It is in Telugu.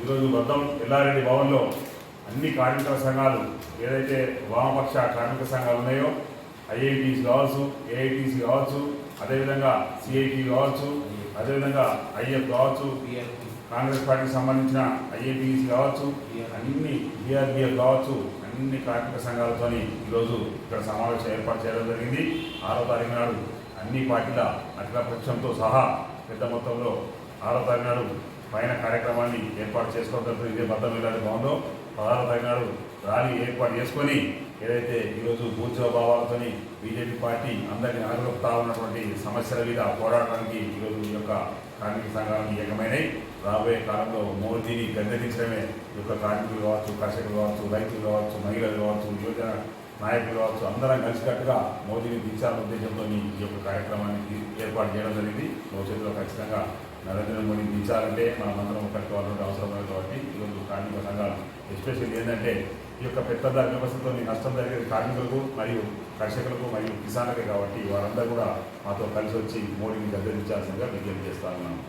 ఈరోజు బద్దం ఎల్లారెడ్డి భవన్లో అన్ని కార్మిక సంఘాలు ఏదైతే వామపక్ష కార్మిక సంఘాలు ఉన్నాయో ఐఐటీస్ కావచ్చు ఏఐటీసీ కావచ్చు అదేవిధంగా సిఐటి కావచ్చు అదేవిధంగా ఐఎఫ్ కావచ్చు కాంగ్రెస్ పార్టీకి సంబంధించిన ఐఏపీసీ కావచ్చు అన్ని బీఆర్బీఎఫ్ కావచ్చు అన్ని కార్మిక సంఘాలతోని ఈరోజు ఇక్కడ సమావేశం ఏర్పాటు చేయడం జరిగింది. ఆరో తారీఖు నాడు అన్ని పార్టీల అఖిలపక్షంతో సహా పెద్ద మొత్తంలో ఆరో తారీఖు నాడు పైన కార్యక్రమాన్ని ఏర్పాటు చేసుకోవడంతో ఇదే బద్దం వెళ్ళాలి భవన్లో పదహారు తారీఖు ర్యాలీ ఏర్పాటు చేసుకొని ఏదైతే ఈరోజు పూర్తివ భావాలతోని బీజేపీ పార్టీ అందరినీ అనగలుపుతా ఉన్నటువంటి సమస్యల మీద పోరాడడానికి ఈరోజు ఈ యొక్క కార్మిక సంఘాలు ఏకమైనవి రాబోయే కాలంలో మోదీని గద్దెదించడమే ఈ యొక్క కార్మికులు కావచ్చు కర్షకులు కావచ్చు రైతులు కావచ్చు మహిళలు కావచ్చు యువజన నాయకులు కావచ్చు అందరం కలిసికట్టుగా మోదీని దించాలనే ఉద్దేశంతో ఈ యొక్క కార్యక్రమాన్ని ఏర్పాటు చేయడం జరిగింది. భవిష్యత్తులో ఖచ్చితంగా నరేంద్ర మోడీ దించాలంటే మనమందరం కట్టుకోవాలంటే అవసరం లేదు కాబట్టి ఈరోజు కార్మిక సంఘాలు ఎస్పెషల్లీ ఏంటంటే ఈ యొక్క పెద్దదారి వ్యవస్థతో నష్టం జరిగేది కార్మికులకు మరియు కర్షకులకు మరియు కిసాన్లకే కాబట్టి వారందరూ కూడా మాతో కలిసి వచ్చి మోడీని గద్దెదించాల్సిందిగా విజ్ఞప్తి చేస్తా ఉన్నాను.